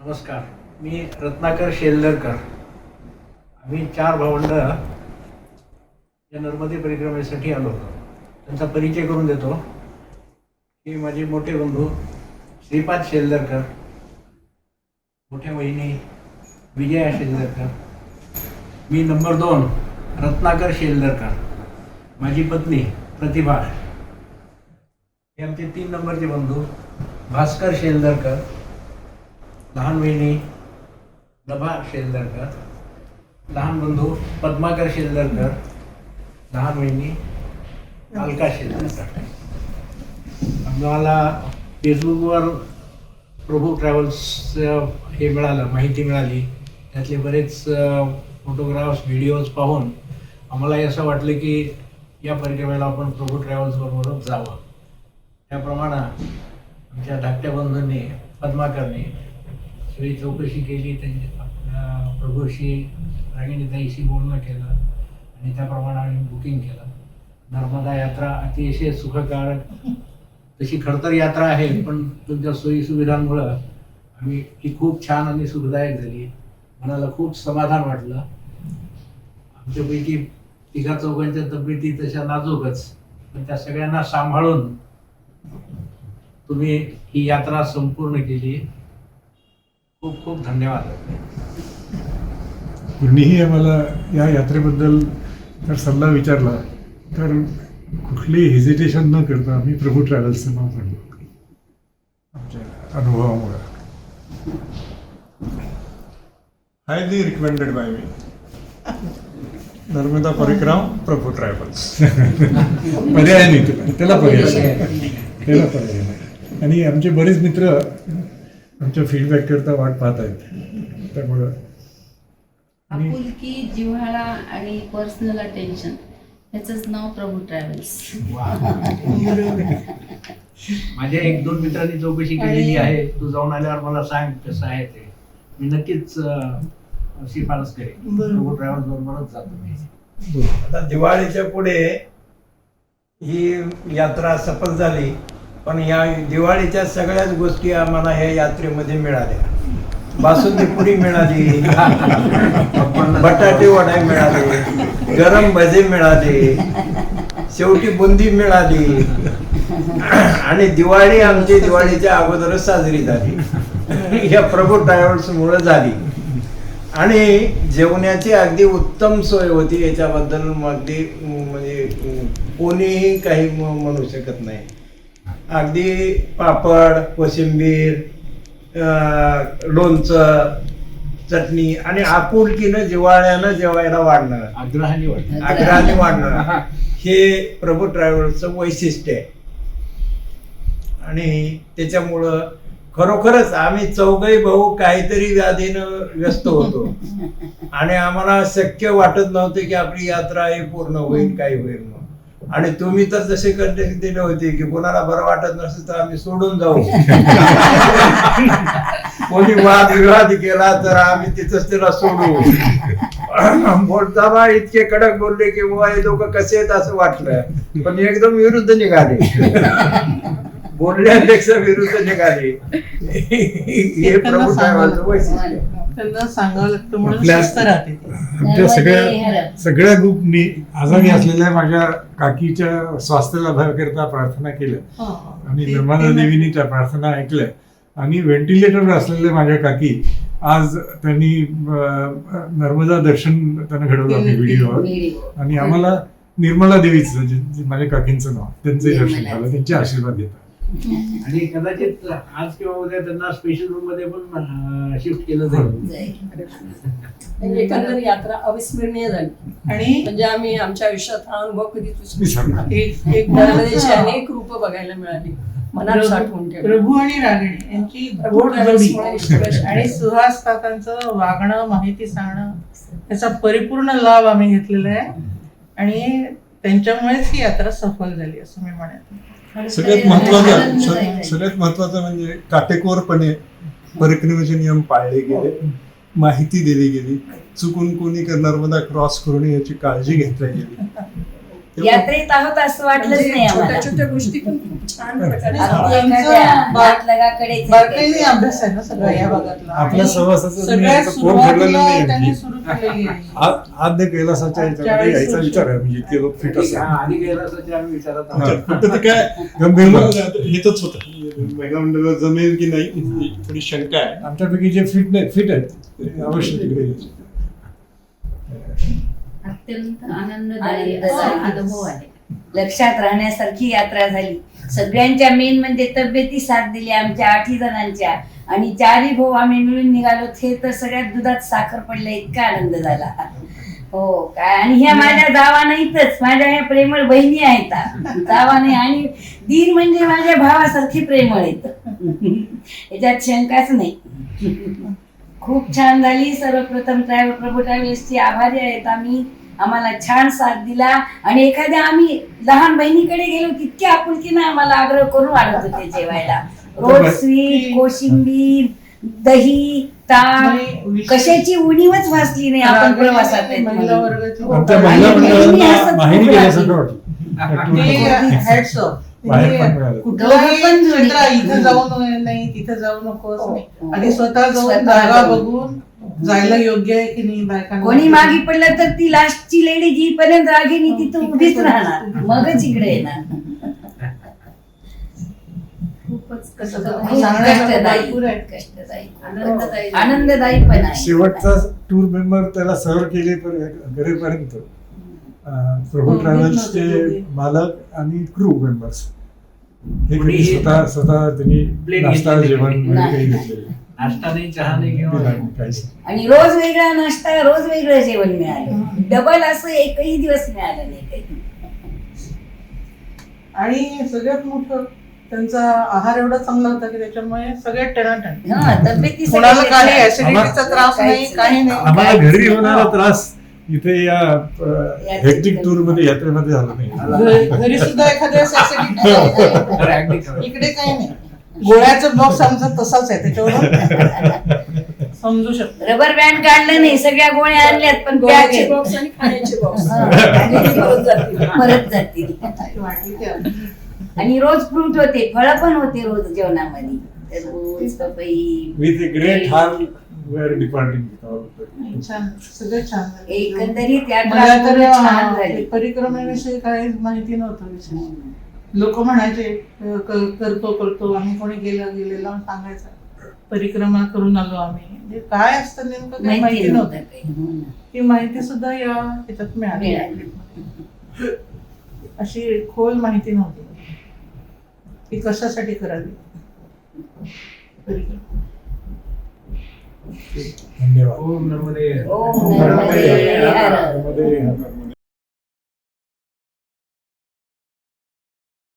नमस्कार. मी रत्नाकर शेल्लरकर आम्ही चार भावंड या नर्मदे परिक्रमेसाठी आलो होतो. त्यांचा परिचय करून देतो. हे माझे मोठे बंधू श्रीपाद शेल्दरकर मोठ्या वहिनी विजया शेल्लरकर मी नंबर दोन रत्नाकर शेल्लरकर माझी पत्नी प्रतिभा. हे आमचे तीन नंबरचे बंधू भास्कर शेल्दरकर लहान वहिनी नभा शेलदरकर लहान बंधू पद्माकर शेलदरकर लहान वहिनी अलका शेलदरकर. आम्हाला फेसबुकवर प्रभू ट्रॅव्हल्स हे मिळालं माहिती मिळाली. त्यातले बरेच फोटोग्राफ्स व्हिडिओज पाहून आम्हाला असं वाटलं की या परिक्रमेला आपण प्रभू ट्रॅव्हल्सबरोबरच जावं. त्याप्रमाणे आमच्या धाकट्या बंधूंनी पद्माकरने सगळी चौकशी केली त्यांची प्रभूशी रागिणीताईशी बोलणं केलं आणि त्याप्रमाणे आम्ही बुकिंग केलं. नर्मदा यात्रा अतिशय सुखकारक. तशी खडतर यात्रा आहे पण तुमच्या सोयीसुविधांमुळं आम्ही ही खूप छान आणि सुखदायक झाली. मनाला खूप समाधान वाटलं. आमच्यापैकी तिघा चौघांच्या तब्येती तशा नाजूकच. पण त्या सगळ्यांना सांभाळून तुम्ही ही यात्रा संपूर्ण केली. खूप खूप धन्यवाद. कुणीही आम्हाला या यात्रेबद्दल जर सल्ला विचारला तर कुठली हेजिटेशन न करता आम्ही प्रभू ट्रॅव्हल्सचं नाव म्हणलो आमच्या अनुभवामुळे. Highly recommended by me Narmada Parikrama Prabhu travels पर्याय नाही त्याला त्याला पर्याय त्याला पर्याय नाही. आणि आमचे बरेच मित्र आमच्या फीडबॅक करता वाट पाहत आहेत. त्यामुळं आणि आपुलकी जिव्हाळा आणि पर्सनल अटेन्शन ह्याचंच नाव प्रभू ट्रॅव्हल्स माझ्या एक दोन मित्रांनी चौकशी केलेली आहे. तू जाऊन आल्यावर मला सांग कसं आहे ते. मी नक्कीच शिफारस करेन. प्रभू ट्रॅव्हल्स बरोबरच जातो मी. आता दिवाळीच्या पुढे ही यात्रा सफल झाली. पण या दिवाळीच्या सगळ्याच गोष्टी आम्हाला ह्या यात्रेमध्ये मिळाल्या. बासुंदी पुरी मिळाली. बटाटे वडे मिळाले. गरम भजे मिळाले. शेवटी बुंदी मिळाली. आणि दिवाळी आमची दिवाळीच्या अगोदरच साजरी झाली. या प्रभू ट्रॅव्हल्स मुळे झाली. आणि जेवण्याची अगदी उत्तम सोय होती याच्याबद्दल मग अगदी म्हणजे कोणीही काही म्हणू शकत नाही. अगदी पापड कोशिंबीर अं, लोणचं चटणी आणि आपुलकीनं जिवाळ्यानं जेवायला वाढणं आग्रहाने वाटतं आग्रहाने वाढणं हे प्रभू ट्रॅव्हल्सचं वैशिष्ट्य आहे. आणि त्याच्यामुळं खरोखरच आम्ही चौघही भाऊ काहीतरी व्याधीनं व्यस्त होतो. आणि आम्हाला शक्य वाटत नव्हते की आपली यात्रा ही पूर्ण होईल काही होईल म्हणून. आणि तुम्ही तर जसे कंटेक्ट दिले होते की कोणाला बरं वाटत नसेल तर आम्ही सोडून जाऊ. कोणी वाद विवाद केला तर आम्ही तिथंच त्याला सोडू. बोलताना इतके कडक बोलले की बुवा हे लोक कसे आहेत? असं वाटलं. पण एकदम विरुद्ध निघाले. बोलण्यापेक्षा विरुद्ध निघाले हे प्रभू साहेबांचं वैशिष्ट्य. त्यांना सांगावं लागतं म्हणून आपल्या- शिस्त राहते ती. आमच्या नर्मदे सगळ्या. सगळ्या ग्रुपनी आजारी असलेल्या माझ्या काकीच्या स्वास्थ्य लाभाकरिता प्रार्थना केल्या हो. आणि ते- नर्मदा ते- देवीनी त्या प्रार्थना ऐकल्या आणि व्हेंटिलेटरवर असलेल्या माझ्या काकी आज त्यांनी अं, नर्मदा दर्शन त्यांना घडवलं आम्ही व्हिडिओवर व्हिडिओ. आणि आम्हाला निर्मला देवीचं जे- जे माझ्या काकींचं नाव त्यांचे दर्शन निर्मला. झालं त्यांचे आशीर्वाद घेतात आणि कदाचित आज किंवा उद्या त्यांना स्पेशल रूममध्ये पण शिफ्ट केलं जाईल. एकंदर यात्रा अविस्मरणीय झाली आणि म्हणजे आम्ही आमच्या आयुष्यात हा अनुभव कधी. एक अनेक रूप बघायला मिळाली मनात साठवून प्रभू आणि रागिणी यांची गोड. आणि सुहास काकांचं वागणं माहिती सांगणं याचा परिपूर्ण लाभ आम्ही घेतलेला आहे आणि त्यांच्यामुळेच ही यात्रा सफल झाली असं मी म्हणेन. सगळ्यात महत्वाचं सगळ्यात महत्वाचं म्हणजे काटेकोरपणे परिक्रमेचे नियम पाळले गेले माहिती दिली गेली चुकून कोणी क- नर्मदा क्रॉस करू नये याची काळजी घेतली गेली. यात्रेत आहोत असं वाटलंच नाही म्हणजे आम्हाला छोट्या छोट्या गोष्टी पण खूप छान प्रकारे अगदी आमचं एखाद्या बा- नातलगाकडे बारकाईने अभ्यास आहे ना सगळं या भागातला आपल्या आणि सहवासाचं मी सगळ्यात याचं पोट भरलेलं सुरुवातीला नाही त्यांनी आणखी. सुरू केलेली आहे आ- आद्य कैलासाच्या ह्याच्यामध्ये यायचा विचार आहे म्हणजे इतके लोक फिट असतात हा, गेला असं आम्ही विचारत. आहोत. फक्त ते काय गंभीर लोक. हेच होतं महिला मंडळ जमेल की नाही ही थोडी शंका आहे आमच्यापैकी जे फिट नाही फिट आहेत ते अवश्य तिकडे. अत्यंत आनंददायी आनंददायी. असा अनुभव आहे. लक्षात राहण्यासारखी यात्रा झाली. सगळ्यांच्या मेन म्हणजे तब्येती साथ दिली आमच्या आठी जणांच्या. आणि चारही भाऊ आम्ही मिळून निघालो. हे तर सगळ्यात दुधात साखर पडलं इतका आनंद झाला. हो काय? आणि ह्या माझ्या जावा नाहीतच माझ्या ह्या प्रेमळ बहिणी आहेत. जावा नाही आणि दीर म्हणजे माझ्या भावासारखी प्रेमळ आहेत. याच्यात शंकाच नाही. खूप छान झाली. सर्वप्रथम ट्रॅव्हल प्रभू ट्रॅव्हल्सची आभारी आहेत आम्ही. आम्हाला छान साथ दिला आणि एखाद्या आम्ही लहान बहिणीकडे गेलो तितके आपुलकीनं आम्हाला आग्रह करून आणत होते जेवायला. रोज स्वीट कोशिंबीर दही ताक विशेष- कशाची उणीवच भासली नाही आपण प्रवासात. क्षेत्र इथं जाऊ नाही तिथं जाऊ नको असं नाही. हो. आणि स्वतः जाऊन. बघून जायला योग्य आहे की नाही बायकांना? कोणी मागे पडलं तर ती लास्टची लेडी जीपर्यंत रागिनी तिथं उभीच राहणार. मगच इकडे येणार. खूपच खूप कष्टदायी सांगण्यासारखं कष्टदायी भरपूर आहे. कष्टदायी. आनंददायी. आनंददायी पण आहे. शेवटचा टूर मेंबर त्याला सर्व केले पर- करेपर्यंत अं, प्रभू हो, ट्रॅव्हल्सचे मालक आणि क्रू मेंबर्स हे कोणी कधी स्वतः स्वतः त्यांनी Plate नाश्ता घेतलेले जेवण नाही. वगैरे काही घेतलेलं. नाश्ता नाही चहा नाही किंवा काहीच नाही. आणि रोज वेगळा नाश्ता रोज वेगळं जेवण मिळालं. डबल असं एकही दिवस मिळालं नाही काही आणि सगळ्यात मोठं त्यांचा आहार एवढा चांगला होता की त्याच्यामुळे सगळ्यात टणाटण हा तब्येती कोणाला सगळ्या काही त्याच्यात. ऍसिडिटीचा त्रास नाही काहीच काही नाही. आम्हाला काहीच घरी. होणारा त्रास इथे या हेक्टिक टूरमध्ये यात्रेमध्ये झाला नाही. घरी- सुद्धा एखाद्या. इकडे काही नाही. गोळ्याचा बॉक्स आमचा तसाच आहे त्याच्यावर समजू शकतो. रबर बँड काढलं नाही सगळ्या गोळ्या आणल्यात पण गोळ्याचे बॉक्स आणि खाण्याचे बॉक्स हा. परत जातील. परत जातील वाटली की आली. आणि रोज फ्रूट होते फळं पण होते रोज जेवणामध्ये. पपई with great harm where departing छान सगळं छान झालं. एकंदरीत परिक्रमेविषयी काही माहिती नव्हतं विषय लोक म्हणायचे करतो करतो आम्ही कोणी गेलं गेलेलं सांगायचं परिक्रमा करून आलो आम्ही म्हणजे काय असतं नेमकं काही माहिती नव्हतं. हो ना. ती माहिती सुद्धा या ह्याच्यात मिळाली. अशी खोल माहिती नव्हती ती कशासाठी करावी परिक्रमा. धन्यवाद ओम नमो ओम नमो देवाय. नर्मदे हर.